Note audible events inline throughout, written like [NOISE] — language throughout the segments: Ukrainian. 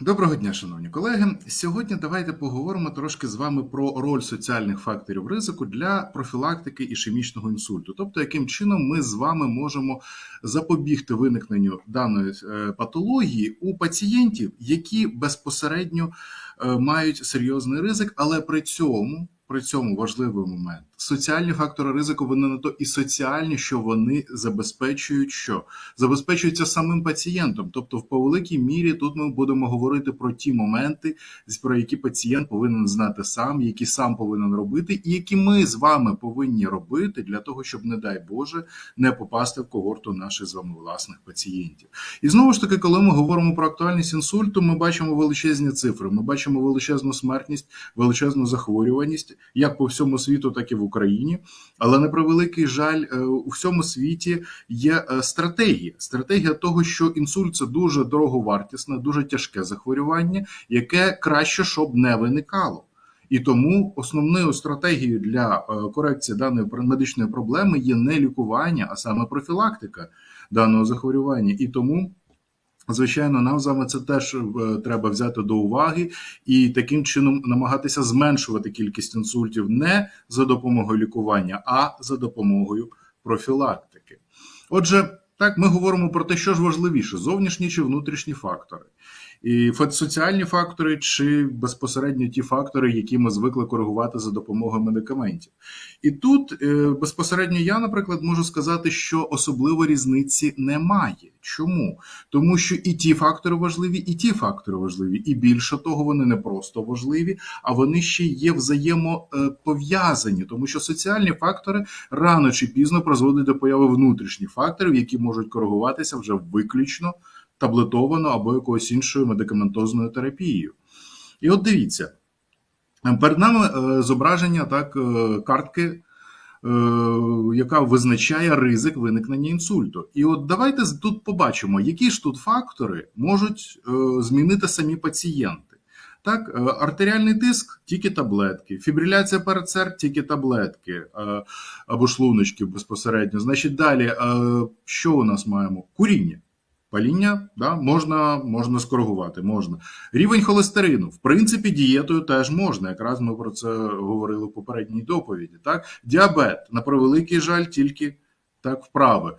Доброго дня, шановні колеги. Сьогодні давайте поговоримо трошки з вами про роль соціальних факторів ризику для профілактики ішемічного інсульту. Тобто, яким чином ми з вами можемо запобігти виникненню даної е, патології у пацієнтів, які безпосередньо е, мають серйозний ризик, але при цьому. При цьому важливий момент. Соціальні фактори ризику вони не то і соціальні, що вони забезпечують що забезпечуються самим пацієнтом. Тобто, в по великій мірі тут ми будемо говорити про ті моменти, про які пацієнт повинен знати сам, які сам повинен робити, і які ми з вами повинні робити для того, щоб, не дай Боже, не попасти в когорту наших з вами власних пацієнтів. І знову ж таки, коли ми говоримо про актуальність інсульту, ми бачимо величезні цифри. Ми бачимо величезну смертність, величезну захворюваність як по всьому світу, так і в Україні. Але на превеликий жаль, е, у всьому світі є е, стратегія. Стратегія того, що інсульт це дуже дороговартісне, дуже тяжке захворювання, яке краще, щоб не виникало. І тому основною стратегією для е, корекції даної медичної проблеми є не лікування, а саме профілактика даного захворювання. І тому. Звичайно, нам з вами це теж е, треба взяти до уваги і таким чином намагатися зменшувати кількість інсультів не за допомогою лікування, а за допомогою профілактики. Отже, так ми говоримо про те, що ж важливіше: зовнішні чи внутрішні фактори і соціальні фактори, чи безпосередньо ті фактори, які ми звикли коригувати за допомогою медикаментів. І тут е, безпосередньо я, наприклад, можу сказати, що особливо різниці немає. Чому? Тому що і ті фактори важливі, і ті фактори важливі, і більше того, вони не просто важливі, а вони ще є взаємопов'язані, тому що соціальні фактори рано чи пізно призводять до появи внутрішніх факторів, які можуть коригуватися вже виключно таблетовано або якоюсь іншою медикаментозною терапією. І от дивіться, перед нами е, зображення так, е, картки, е, яка визначає ризик виникнення інсульту. І от давайте тут побачимо, які ж тут фактори можуть змінити самі пацієнти. Так, артеріальний тиск тільки таблетки, фібриляція перед тільки таблетки або шлуночки безпосередньо. Значить, далі, що у нас маємо? Куріння. Паління да, можна можна скоригувати. можна. Рівень холестерину, в принципі, дієтою теж можна. Якраз ми про це говорили в попередній доповіді. Так? Діабет, на превеликий жаль, тільки так вправи.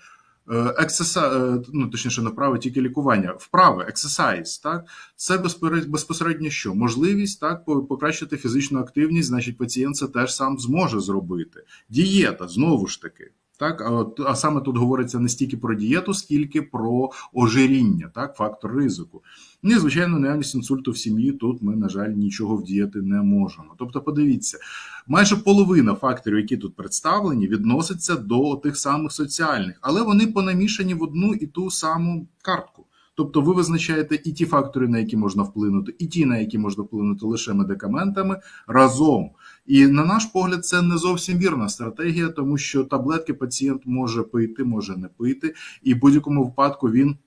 Ексеса, ну точніше, не вправи, тільки лікування. Вправи, ексесайз, так це безпосередньо що? Можливість так покращити фізичну активність, значить, пацієнт це теж сам зможе зробити. Дієта знову ж таки. Так, а, а саме тут говориться не стільки про дієту, скільки про ожиріння, так, фактор ризику. І, звичайно, наявність інсульту в сім'ї тут ми, на жаль, нічого вдіяти не можемо. Тобто, подивіться, майже половина факторів, які тут представлені, відноситься до тих самих соціальних, але вони понамішані в одну і ту саму картку. Тобто ви визначаєте і ті фактори, на які можна вплинути, і ті, на які можна вплинути лише медикаментами разом. І на наш погляд, це не зовсім вірна стратегія, тому що таблетки пацієнт може пити, може не пити, і в будь-якому випадку він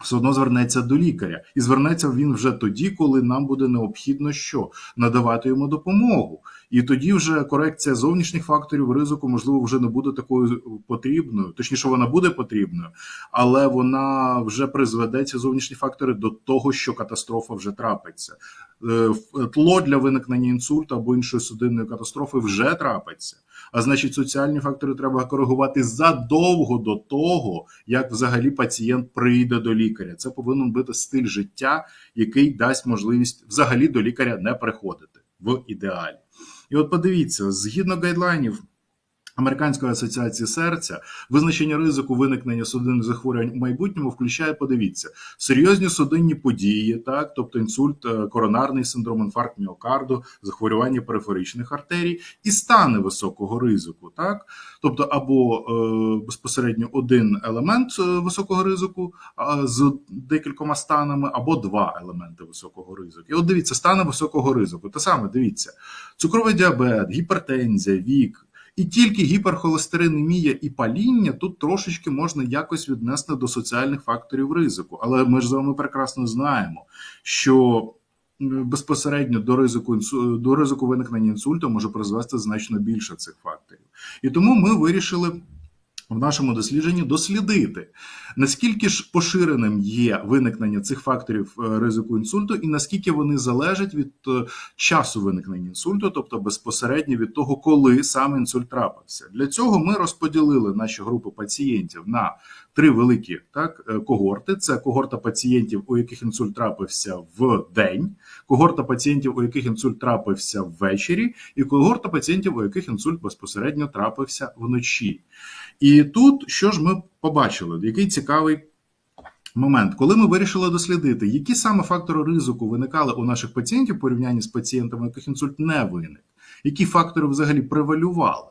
все одно звернеться до лікаря, і звернеться він вже тоді, коли нам буде необхідно що надавати йому допомогу. І тоді вже корекція зовнішніх факторів ризику, можливо, вже не буде такою потрібною. Точніше, вона буде потрібною, але вона вже призведе ці зовнішні фактори до того, що катастрофа вже трапиться. Е, тло для виникнення інсульту або іншої судинної катастрофи вже трапиться. А значить, соціальні фактори треба коригувати задовго до того, як взагалі пацієнт прийде до лікаря. Це повинен бути стиль життя, який дасть можливість взагалі до лікаря не приходити в ідеалі. І от подивіться, згідно гайдлайнів. Американської асоціації серця визначення ризику виникнення судинних захворювань у майбутньому включає, подивіться, серйозні судинні події, так, тобто інсульт, е, коронарний синдром, інфаркт міокарду, захворювання периферичних артерій і стани високого ризику, так, тобто або е, безпосередньо один елемент е, високого ризику з декількома станами, або два елементи високого ризику. І от дивіться, стани високого ризику. Те саме дивіться, цукровий діабет, гіпертензія, вік. І тільки гіперхолестеринемія і паління тут трошечки можна якось віднести до соціальних факторів ризику. Але ми ж з вами прекрасно знаємо, що безпосередньо до ризику до ризику виникнення інсульту може призвести значно більше цих факторів. І тому ми вирішили в нашому дослідженні дослідити, наскільки ж поширеним є виникнення цих факторів е, ризику інсульту, і наскільки вони залежать від е, часу виникнення інсульту, тобто безпосередньо від того, коли саме інсульт трапився. Для цього ми розподілили наші групи пацієнтів на три великі так е, когорти: це когорта пацієнтів, у яких інсульт трапився в день, когорта пацієнтів, у яких інсульт трапився ввечері, і когорта пацієнтів, у яких інсульт безпосередньо трапився вночі. І тут що ж ми побачили? Який цікавий момент, коли ми вирішили дослідити, які саме фактори ризику виникали у наших пацієнтів в порівнянні з пацієнтами, яких інсульт не виник, які фактори взагалі превалювали.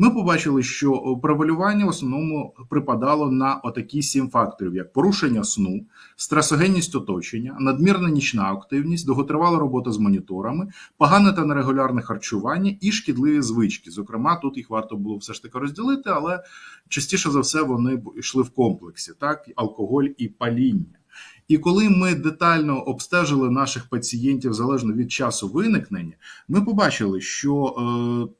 Ми побачили, що превалювання в основному припадало на отакі сім факторів: як порушення сну, стресогенність оточення, надмірна нічна активність, довготривала робота з моніторами, погане та нерегулярне харчування і шкідливі звички. Зокрема, тут їх варто було все ж таки розділити, але частіше за все вони йшли в комплексі: так, алкоголь і паління. І коли ми детально обстежили наших пацієнтів залежно від часу виникнення, ми побачили, що е,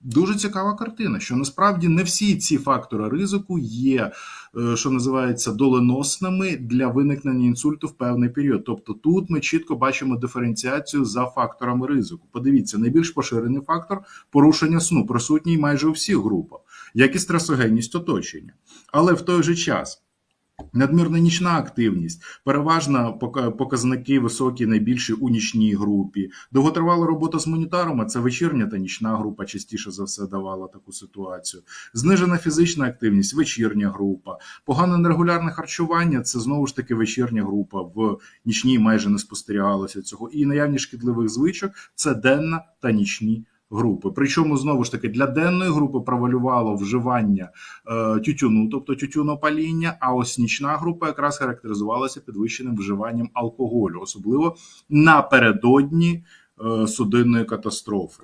дуже цікава картина, що насправді не всі ці фактори ризику є, е, що називається, доленосними для виникнення інсульту в певний період. Тобто тут ми чітко бачимо диференціацію за факторами ризику. Подивіться, найбільш поширений фактор порушення сну, присутній майже у всіх групах, як і стресогенність оточення. Але в той же час. Надмірна нічна активність, переважно показники високі, найбільші у нічній групі. Довготривала робота з моніторами це вечірня та нічна група, частіше за все давала таку ситуацію. Знижена фізична активність, вечірня група, погане нерегулярне харчування це знову ж таки вечірня група. В нічній майже не спостерігалося цього. І наявність шкідливих звичок це денна та нічні групи. Причому знову ж таки для денної групи провалювало вживання е, тютюну, тобто тютюнопаління. А ось нічна група якраз характеризувалася підвищеним вживанням алкоголю, особливо напередодні е, судинної катастрофи.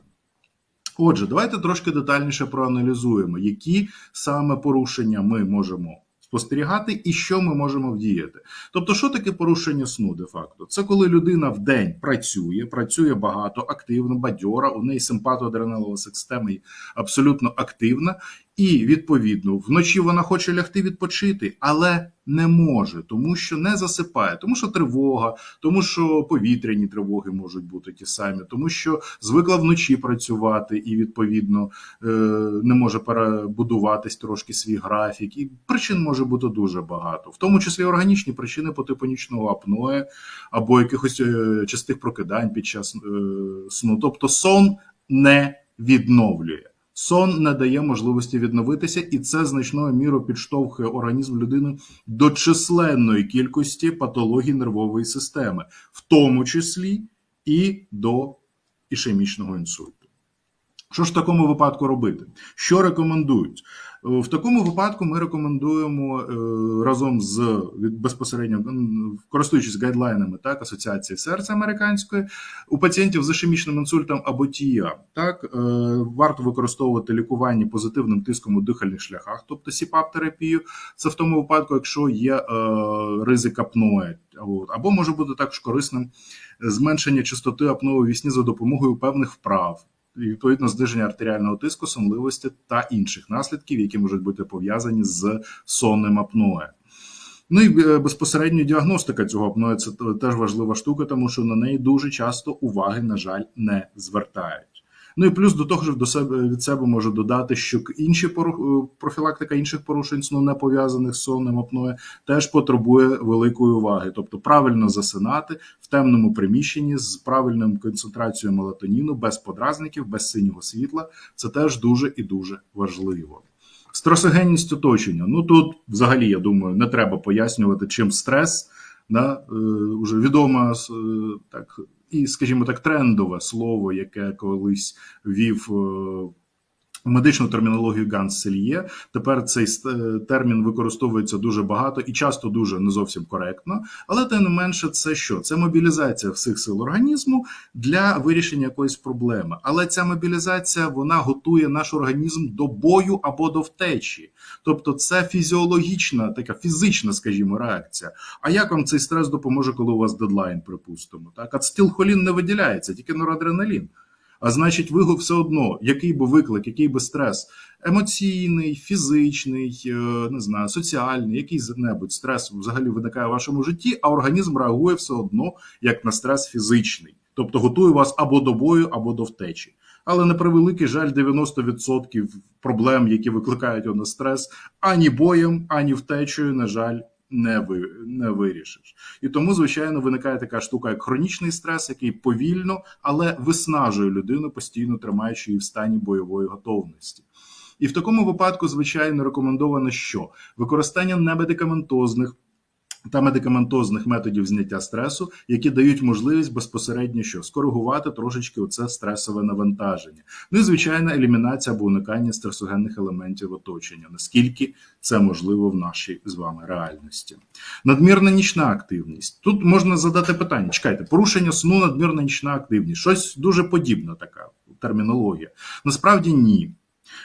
Отже, давайте трошки детальніше проаналізуємо, які саме порушення ми можемо спостерігати і що ми можемо вдіяти. Тобто, що таке порушення сну де-факто? Це коли людина в день працює, працює багато, активно, бадьора, у неї симпатоадреналова система абсолютно активна, і відповідно вночі вона хоче лягти відпочити, але не може, тому що не засипає, тому що тривога, тому що повітряні тривоги можуть бути ті самі, тому що звикла вночі працювати і відповідно е, не може перебудуватись трошки свій графік. І причин може бути дуже багато, в тому числі органічні причини по типу нічного апноє або якихось е, частих прокидань під час е, сну. Тобто сон не відновлює. Сон не дає можливості відновитися, і це значною мірою підштовхує організм людини до численної кількості патологій нервової системи, в тому числі і до ішемічного інсульту. Що ж в такому випадку робити? Що рекомендують? Е, в такому випадку ми рекомендуємо е, разом з безпосередньо користуючись гайдлайнами так, Асоціації серця американської у пацієнтів з ішемічним інсультом або ТІА, так е, варто використовувати лікування позитивним тиском у дихальних шляхах, тобто СІПАП-терапію. Це в тому випадку, якщо є ризик апноe, або може бути також корисним зменшення частоти апної вісні за допомогою певних вправ відповідно зниження артеріального тиску, сонливості та інших наслідків, які можуть бути пов'язані з сонним апноє. Ну і е, безпосередньо діагностика цього апноє – це теж важлива штука, тому що на неї дуже часто уваги, на жаль, не звертають. Ну і плюс до того ж до себе від себе можу додати, що інші е, профілактика інших порушень сну не пов'язаних з сонним апноє теж потребує великої уваги, тобто правильно засинати в темному приміщенні з правильною концентрацією мелатоніну, без подразників, без синього світла. Це теж дуже і дуже важливо. Стресогенність оточення. Ну тут взагалі я думаю, не треба пояснювати, чим стрес. Да, е, Уже відома е, так і, скажімо так, трендове слово, яке колись вів е, медичну термінологію Ганс Сельє. Тепер цей е, термін використовується дуже багато і часто дуже не зовсім коректно. Але тим не менше, це що? Це мобілізація всіх сил організму для вирішення якоїсь проблеми. Але ця мобілізація вона готує наш організм до бою або до втечі. Тобто, це фізіологічна, така фізична, скажімо, реакція. А як вам цей стрес допоможе, коли у вас дедлайн, припустимо? Так, ацетилхолін не виділяється, тільки норадреналін. А значить, ви все одно, який би виклик, який би стрес, емоційний, фізичний, е, не знаю, соціальний, який небудь стрес взагалі виникає в вашому житті, а організм реагує все одно як на стрес фізичний, тобто готує вас або до бою, або до втечі. Але на превеликий жаль, 90% проблем, які викликають у нас стрес, ані боєм, ані втечею, на жаль, не ви не вирішиш. І тому, звичайно, виникає така штука, як хронічний стрес, який повільно, але виснажує людину, постійно тримаючи її в стані бойової готовності. І в такому випадку, звичайно, рекомендовано, що використання немедикаментозних та медикаментозних методів зняття стресу, які дають можливість безпосередньо що скоригувати трошечки оце стресове навантаження. Ну і звичайно, елімінація або уникання стресогенних елементів оточення, наскільки це можливо в нашій з вами реальності. Надмірна нічна активність. Тут можна задати питання: чекайте, порушення сну, надмірна нічна активність, щось дуже подібна така термінологія. Насправді ні.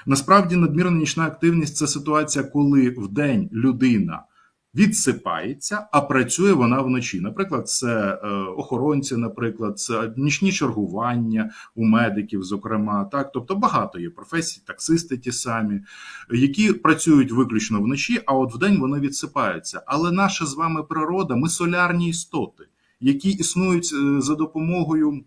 Насправді, надмірна нічна активність це ситуація, коли в день людина відсипається, а працює вона вночі. Наприклад, це е, охоронці, наприклад, це нічні чергування у медиків, зокрема, так тобто багато є професій, таксисти ті самі, які працюють виключно вночі, а от вдень вони відсипаються. Але наша з вами природа, ми солярні істоти, які існують е, за допомогою.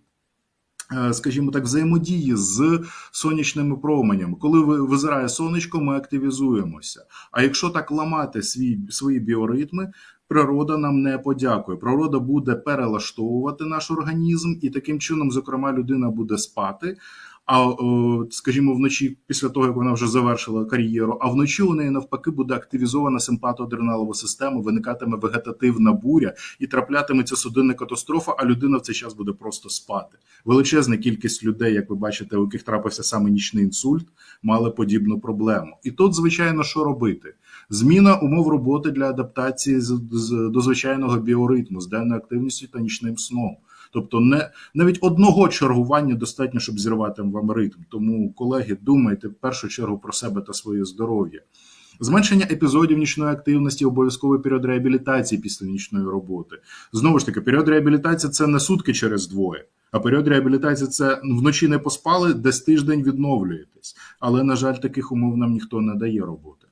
Е, скажімо так, взаємодії з сонячними променями. Коли визирає сонечко, ми активізуємося. А якщо так ламати свій, свої біоритми, природа нам не подякує. Природа буде перелаштовувати наш організм, і таким чином, зокрема, людина буде спати. А скажімо, вночі, після того як вона вже завершила кар'єру, а вночі у неї навпаки буде активізована симпатоадреналова система, виникатиме вегетативна буря і траплятиметься судинна катастрофа. А людина в цей час буде просто спати. Величезна кількість людей, як ви бачите, у яких трапився саме нічний інсульт, мали подібну проблему. І тут, звичайно, що робити? Зміна умов роботи для адаптації до звичайного біоритму з денною активністю та нічним сном. Тобто, не навіть одного чергування достатньо, щоб зірвати вам ритм. Тому, колеги, думайте в першу чергу про себе та своє здоров'я. Зменшення епізодів нічної активності, обов'язковий період реабілітації після нічної роботи. Знову ж таки, період реабілітації це не сутки через двоє. А період реабілітації це вночі не поспали, десь тиждень відновлюєтесь. Але, на жаль, таких умов нам ніхто не дає роботи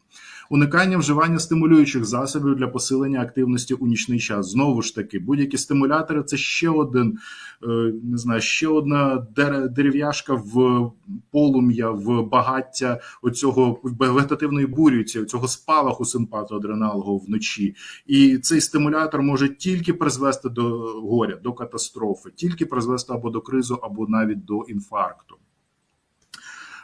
уникання вживання стимулюючих засобів для посилення активності у нічний час. Знову ж таки, будь-які стимулятори це ще один, е, не знаю, ще одна дерев'яшка в полум'я, в багаття оцього вегетативної бурі, цього спалаху симпатоадреналого вночі. І цей стимулятор може тільки призвести до горя, до катастрофи, тільки призвести або до кризу, або навіть до інфаркту.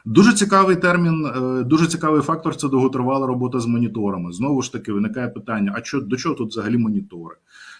Дуже цікавий термін, е, дуже цікавий фактор це довготривала робота з моніторами. Знову ж таки, виникає питання: а що до чого тут взагалі монітори?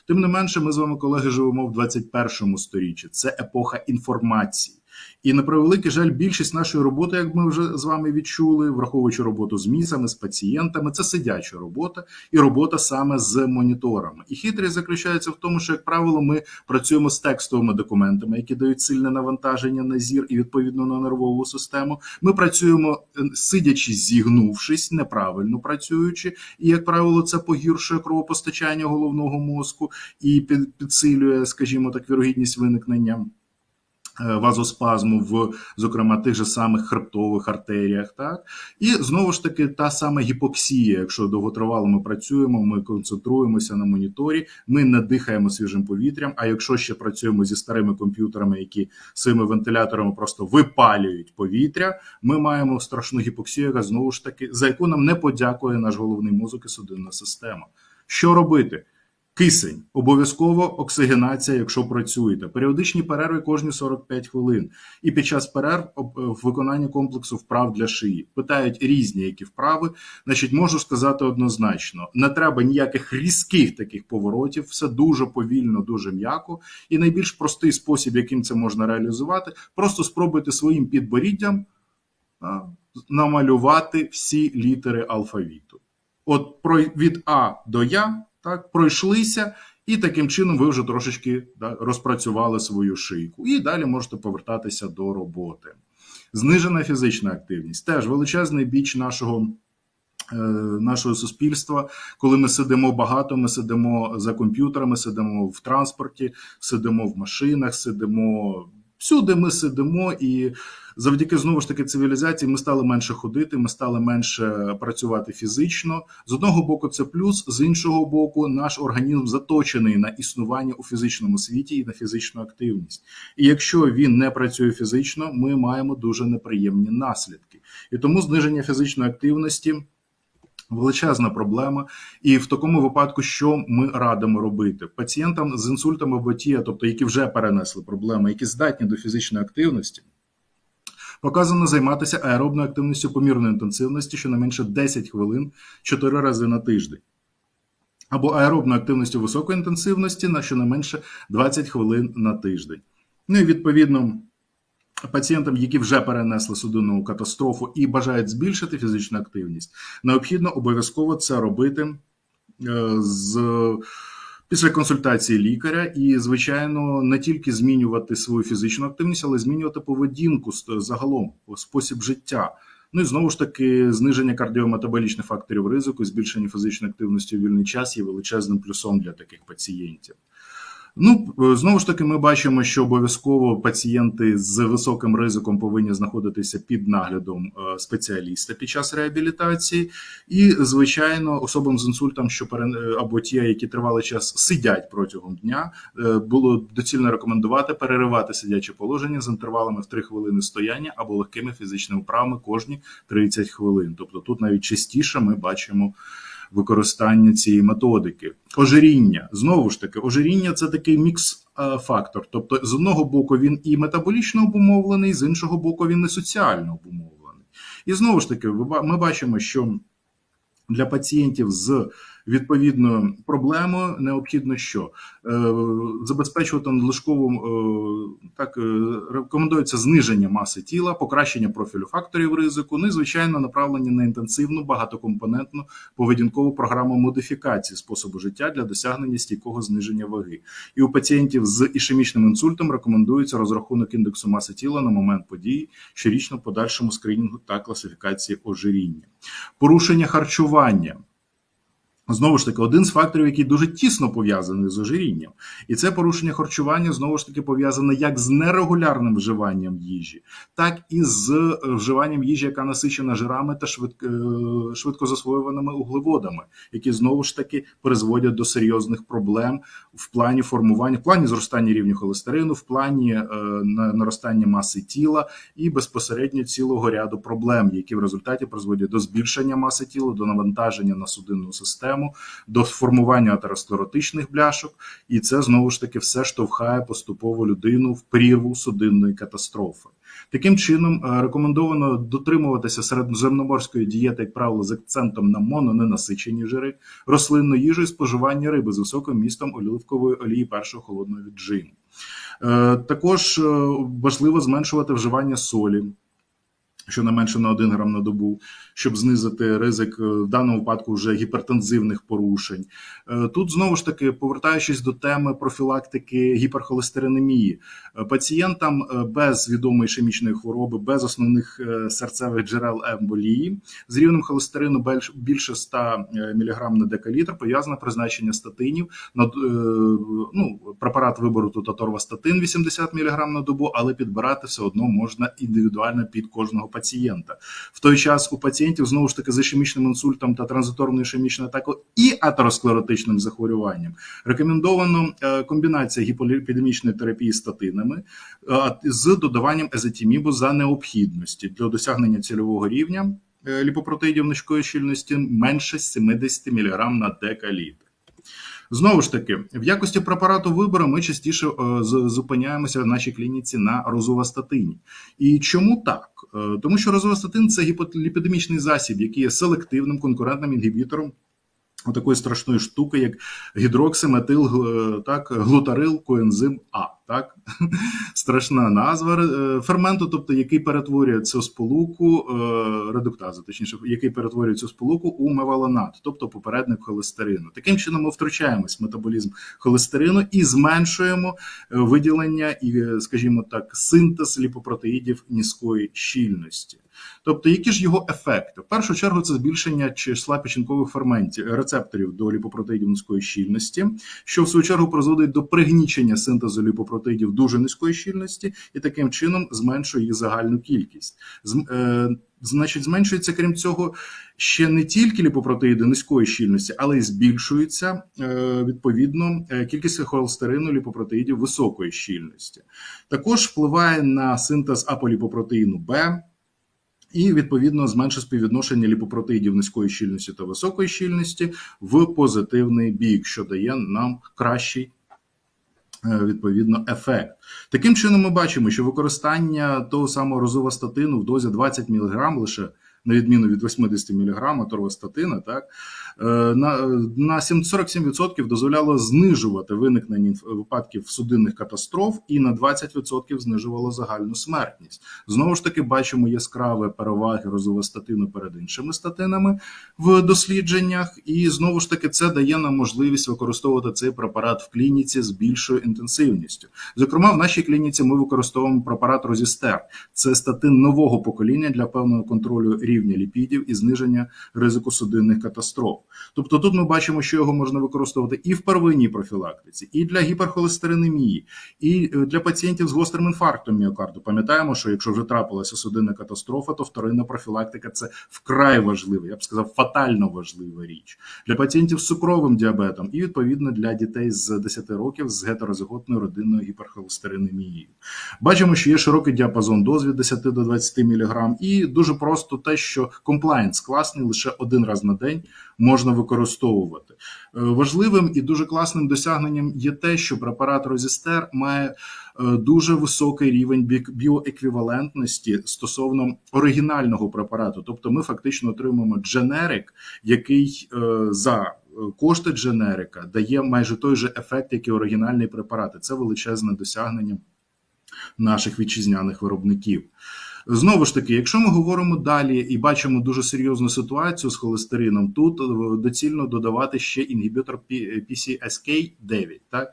Тим не менше, ми з вами, колеги, живемо в 21 сторіччі. Це епоха інформації. І на превеликий жаль, більшість нашої роботи, як ми вже з вами відчули, враховуючи роботу з місами, з пацієнтами, це сидяча робота і робота саме з моніторами. І хитрість заключається в тому, що, як правило, ми працюємо з текстовими документами, які дають сильне навантаження на зір і відповідно на нервову систему. Ми працюємо е, сидячи, зігнувшись, неправильно працюючи, і як правило, це погіршує кровопостачання головного мозку і підсилює, скажімо так, вірогідність виникнення. Е, вазоспазму в, зокрема, тих же самих хребтових артеріях, так і знову ж таки та сама гіпоксія. Якщо довготривало ми працюємо, ми концентруємося на моніторі, ми не дихаємо свіжим повітрям. А якщо ще працюємо зі старими комп'ютерами, які цими вентиляторами просто випалюють повітря, ми маємо страшну гіпоксію, яка знову ж таки за яку нам не подякує наш головний мозок і судинна система. Що робити? Кисень, обов'язково оксигенація, якщо працюєте, періодичні перерви кожні 45 хвилин. І під час перерв в виконанні комплексу вправ для шиї питають різні які вправи. Значить, можу сказати однозначно: не треба ніяких різких таких поворотів, все дуже повільно, дуже м'яко. І найбільш простий спосіб, яким це можна реалізувати, просто спробуйте своїм підборіддям намалювати всі літери алфавіту. От про від А до Я так, пройшлися, і таким чином ви вже трошечки да, розпрацювали свою шийку. І далі можете повертатися до роботи. Знижена фізична активність теж величезний біч нашого. Е, нашого суспільства, коли ми сидимо багато, ми сидимо за комп'ютерами, сидимо в транспорті, сидимо в машинах, сидимо Всюди ми сидимо, і завдяки знову ж таки цивілізації ми стали менше ходити, ми стали менше працювати фізично. З одного боку, це плюс, з іншого боку, наш організм заточений на існування у фізичному світі і на фізичну активність. І якщо він не працює фізично, ми маємо дуже неприємні наслідки. І тому зниження фізичної активності. Величезна проблема, і в такому випадку, що ми радимо робити пацієнтам з інсультом або ті, тобто які вже перенесли проблеми, які здатні до фізичної активності, показано займатися аеробною активністю помірної інтенсивності щонайменше 10 хвилин 4 рази на тиждень, або аеробною активністю високої інтенсивності на щонайменше 20 хвилин на тиждень. Ну і відповідно. Пацієнтам, які вже перенесли судинну катастрофу і бажають збільшити фізичну активність, необхідно обов'язково це робити е, з після консультації лікаря, і, звичайно, не тільки змінювати свою фізичну активність, але змінювати поведінку загалом, спосіб життя. Ну і знову ж таки, зниження кардіометаболічних факторів ризику, збільшення фізичної активності у вільний час є величезним плюсом для таких пацієнтів. Ну, е, знову ж таки, ми бачимо, що обов'язково пацієнти з високим ризиком повинні знаходитися під наглядом е, спеціаліста під час реабілітації, і, звичайно, особам з інсультом, що е, або ті, які тривалий час сидять протягом дня, було доцільно рекомендувати переривати сидяче положення з інтервалами в 3 хвилини стояння або легкими фізичними вправами кожні 30 хвилин. Тобто, тут навіть частіше ми бачимо використання цієї методики. Ожиріння знову ж таки, ожиріння це такий мікс-фактор. Тобто, з одного боку, він і метаболічно обумовлений, з іншого боку, він і соціально обумовлений. І знову ж таки, ми бачимо, що для пацієнтів з відповідною проблемою необхідно що Е, забезпечувати надлишкову е, так е, рекомендується зниження маси тіла, покращення профілю факторів ризику, ну і звичайно направлення на інтенсивну багатокомпонентну поведінкову програму модифікації способу життя для досягнення стійкого зниження ваги. І у пацієнтів з ішемічним інсультом рекомендується розрахунок індексу маси тіла на момент події, щорічно подальшому скринінгу та класифікації ожиріння, порушення харчування. Знову ж таки, один з факторів, який дуже тісно пов'язаний з ожирінням, і це порушення харчування знову ж таки пов'язане як з нерегулярним вживанням їжі, так і з е, вживанням їжі, яка насичена жирами та швидко, е, швидко засвоюваними углеводами, які знову ж таки призводять до серйозних проблем в плані формування, в плані зростання рівня холестерину, в плані е, наростання маси тіла і безпосередньо цілого ряду проблем, які в результаті призводять до збільшення маси тіла, до навантаження на судинну систему, до формування атеросклеротичних бляшок, і це знову ж таки все штовхає поступово людину в прірву судинної катастрофи. Таким чином, е, рекомендовано дотримуватися середземноморської дієти, як правило, з акцентом на мононенасичені жири, рослинну їжу і споживання риби з високим містом оливкової олії першого холодного віджиму. Е, Також е, важливо зменшувати вживання солі. Щонайменше на 1 грам на добу, щоб знизити ризик е, в даному випадку вже гіпертензивних порушень. Е, Тут знову ж таки, повертаючись до теми профілактики гіперхолестеринемії, е, пацієнтам без відомої ішемічної хвороби, без основних серцевих джерел емболії з рівнем холестерину більше 100 мг на декалітр пов'язане призначення статинів. Ну, препарат вибору тут аторвастатин 80 мг на добу, але підбирати все одно можна індивідуально під кожного пацієнта. В той час у пацієнтів знову ж таки з ішемічним інсультом та транзиторною ішемічною атакою і атеросклеротичним захворюванням рекомендовано е, комбінація гіполіпідемічної терапії статинами е, з додаванням езотімібу за необхідності для досягнення цільового рівня е, ліпопротеїдів низької щільності менше 70 мг на декалітр. Знову ж таки, в якості препарату вибору ми частіше е, зупиняємося в нашій клініці на розувастатині. І чому так? Е, Тому що розувастатин це гіпотліпідемічний засіб, який є селективним конкурентним інгібітором такої страшної штуки, як гідроксиметил, так, глутарил, коензим А. Так? [LAUGHS] Страшна назва е, ферменту, тобто який перетворює цю сполуку, е, редуктазу, точніше, який перетворює цю сполуку у мевалонат, тобто попередник холестерину. Таким чином ми втручаємось в метаболізм холестерину і зменшуємо е, виділення і, скажімо так, синтез ліпопротеїдів низької щільності. Тобто, які ж його ефекти? В першу чергу це збільшення числа печінкових ферментів рецепторів до ліпопротеїдів низької щільності, що в свою чергу призводить до пригнічення синтезу ліпопротеїдів ліпопротеїдів дуже низької щільності, і таким чином зменшує їх загальну кількість. Е, Значить, зменшується крім цього ще не тільки ліпопротеїди низької щільності, але й збільшується е, відповідно е, кількість холестерину ліпопротеїдів високої щільності. Також впливає на синтез аполіпопротеїну Б. І відповідно зменшує співвідношення ліпопротеїдів низької щільності та високої щільності в позитивний бік, що дає нам кращий відповідно ефект. Таким чином, ми бачимо, що використання того самого розовостатину в дозі 20 мг лише. На відміну від 80 мг торвостатина, так е, на, на 7 47% дозволяло знижувати виникнення випадків судинних катастроф і на 20% знижувало загальну смертність. Знову ж таки, бачимо яскраві переваги розовостатину перед іншими статинами в дослідженнях, і знову ж таки це дає нам можливість використовувати цей препарат в клініці з більшою інтенсивністю. Зокрема, в нашій клініці ми використовуємо препарат Розістер. Це статин нового покоління для певного контролю рівня ліпідів і зниження ризику судинних катастроф. Тобто тут ми бачимо, що його можна використовувати і в первинній профілактиці, і для гіперхолестеринемії, і е, для пацієнтів з гострим інфарктом міокарду. Пам'ятаємо, що якщо вже трапилася судинна катастрофа, то вторинна профілактика це вкрай важлива, я б сказав, фатально важлива річ для пацієнтів з цукровим діабетом і відповідно для дітей з 10 років з гетерозиготною родинною гіперхолестеринемією. Бачимо, що є широкий діапазон доз від 10 до 20 мг, і дуже просто те, що комплаєнс класний лише один раз на день можна використовувати. Е, Важливим і дуже класним досягненням є те, що препарат Розістер має е, дуже високий рівень біоеквівалентності стосовно оригінального препарату. Тобто, ми фактично отримуємо дженерик, який е, за кошти дженерика дає майже той же ефект, як і оригінальний препарат. І Це величезне досягнення наших вітчизняних виробників. Знову ж таки, якщо ми говоримо далі і бачимо дуже серйозну ситуацію з холестерином, тут е, доцільно додавати ще інгібітор PCSK9, так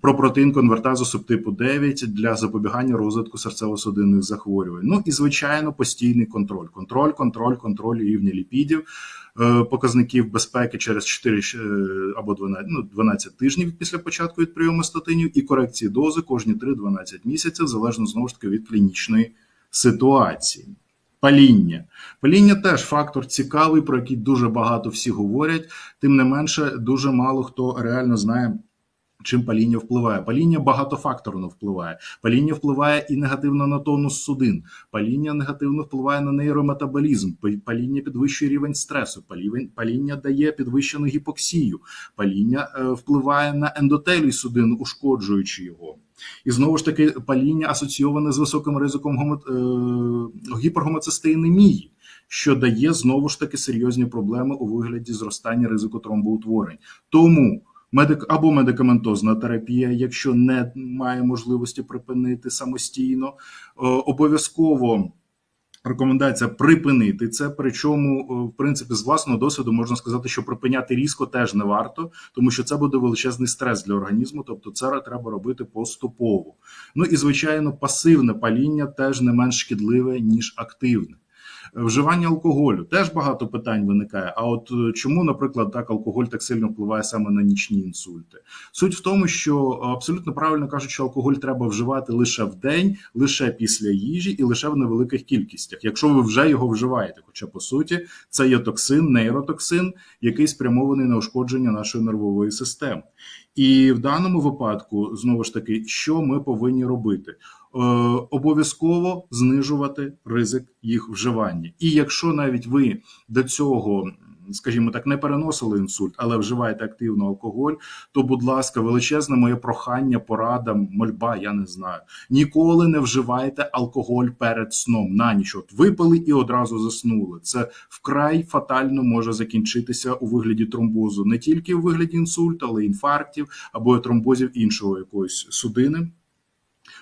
про протеїн конвертазу субтипу 9 для запобігання розвитку серцево-судинних захворювань. Ну і звичайно, постійний контроль. Контроль, контроль, контроль рівня ліпідів, е, показників безпеки через 4 е, або 12, ну, 12 тижнів після початку від прийому статинів і корекції дози кожні 3-12 місяців, залежно знову ж таки від клінічної ситуації. Паління. Паління теж фактор цікавий, про який дуже багато всі говорять. Тим не менше, дуже мало хто реально знає. Чим паління впливає? Паління багатофакторно впливає. Паління впливає і негативно на тонус судин. Паління негативно впливає на нейрометаболізм. Паління підвищує рівень стресу. Паління дає підвищену гіпоксію. Паління е, впливає на ендотелій судин, ушкоджуючи його. І знову ж таки, паління асоційоване з високим ризиком гомо, е, гіпергомоцистеїнемії, що дає знову ж таки серйозні проблеми у вигляді зростання ризику тромбоутворень. Тому або медикаментозна терапія, якщо не має можливості припинити самостійно, е, обов'язково. Рекомендація припинити це. Причому, е, в принципі, з власного досвіду можна сказати, що припиняти різко теж не варто, тому що це буде величезний стрес для організму. Тобто, це треба робити поступово. Ну і звичайно, пасивне паління теж не менш шкідливе ніж активне. Вживання алкоголю теж багато питань виникає. А от е, чому, наприклад, так алкоголь так сильно впливає саме на нічні інсульти? Суть в тому, що е, абсолютно правильно кажуть, що алкоголь треба вживати лише в день, лише після їжі і лише в невеликих кількостях, якщо ви вже його вживаєте. Хоча по суті це є токсин, нейротоксин, який спрямований на ушкодження нашої нервової системи. І в даному випадку знову ж таки, що ми повинні робити? Е, обов'язково знижувати ризик їх вживання. І якщо навіть ви до цього, скажімо так, не переносили інсульт, але вживаєте активно алкоголь, то, будь ласка, величезне моє прохання, порада, мольба, я не знаю. Ніколи не вживайте алкоголь перед сном на ніч. От випили і одразу заснули. Це вкрай фатально може закінчитися у вигляді тромбозу, не тільки у вигляді інсульту, але й інфарктів або тромбозів іншого якоїсь судини.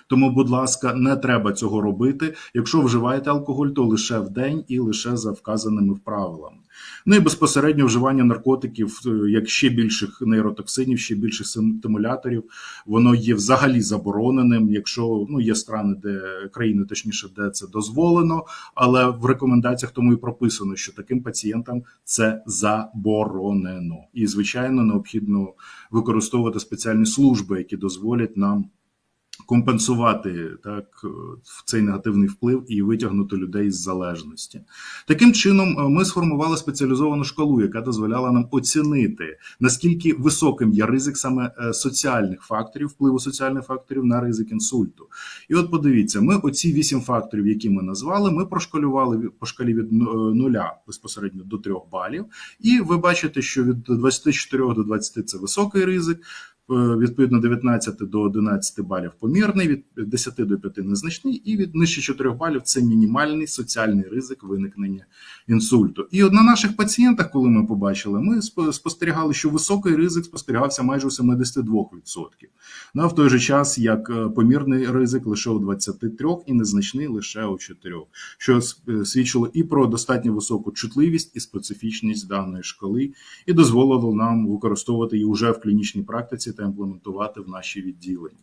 Тому, будь ласка, не треба цього робити. Якщо вживаєте алкоголь, то лише в день і лише за вказаними правилами. Ну і безпосередньо вживання наркотиків, е, як ще більших нейротоксинів, ще більших стимуляторів, воно є взагалі забороненим. Якщо ну є страни, де країни, точніше, де це дозволено, але в рекомендаціях тому і прописано, що таким пацієнтам це заборонено, і звичайно необхідно використовувати спеціальні служби, які дозволять нам компенсувати так е, цей негативний вплив і витягнути людей з залежності. Таким чином, е, ми сформували спеціалізовану шкалу, яка дозволяла нам оцінити наскільки високим є ризик саме е, соціальних факторів, впливу соціальних факторів на ризик інсульту. І от подивіться, ми оці вісім факторів, які ми назвали, ми прошкалювали по шкалі від ну- нуля безпосередньо до 3 балів. І ви бачите, що від 24 до 20 це високий ризик. Е, Відповідно, 19 до 11 балів помірний, від 10 до 5 незначний, і від нижче 4 балів це мінімальний соціальний ризик виникнення інсульту. І от на наших пацієнтах, коли ми побачили, ми спо- спостерігали, що високий ризик спостерігався майже у 72%. Ну, а в той же час, як е, помірний ризик лише у 23 і незначний лише у 4, що е, свідчило і про достатньо високу чутливість і специфічність даної шкали, і дозволило нам використовувати її вже в клінічній практиці та імплементувати в наші відділення.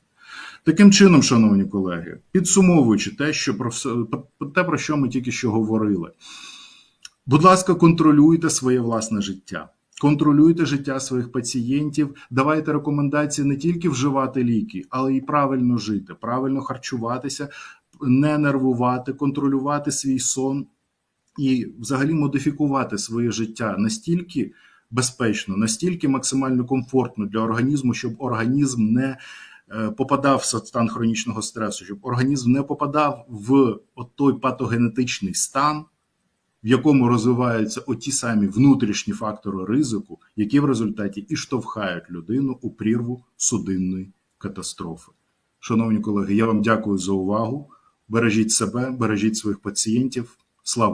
Таким чином, шановні колеги, підсумовуючи те, що про те, про що ми тільки що говорили, будь ласка, контролюйте своє власне життя. Контролюйте життя своїх пацієнтів, давайте рекомендації не тільки вживати ліки, але й правильно жити, правильно харчуватися, не нервувати, контролювати свій сон і взагалі модифікувати своє життя настільки безпечно, настільки максимально комфортно для організму, щоб організм не е, попадав в стан хронічного стресу, щоб організм не попадав в от той патогенетичний стан, в якому розвиваються оті самі внутрішні фактори ризику, які в результаті і штовхають людину у прірву судинної катастрофи. Шановні колеги, я вам дякую за увагу. Бережіть себе, бережіть своїх пацієнтів. Слава!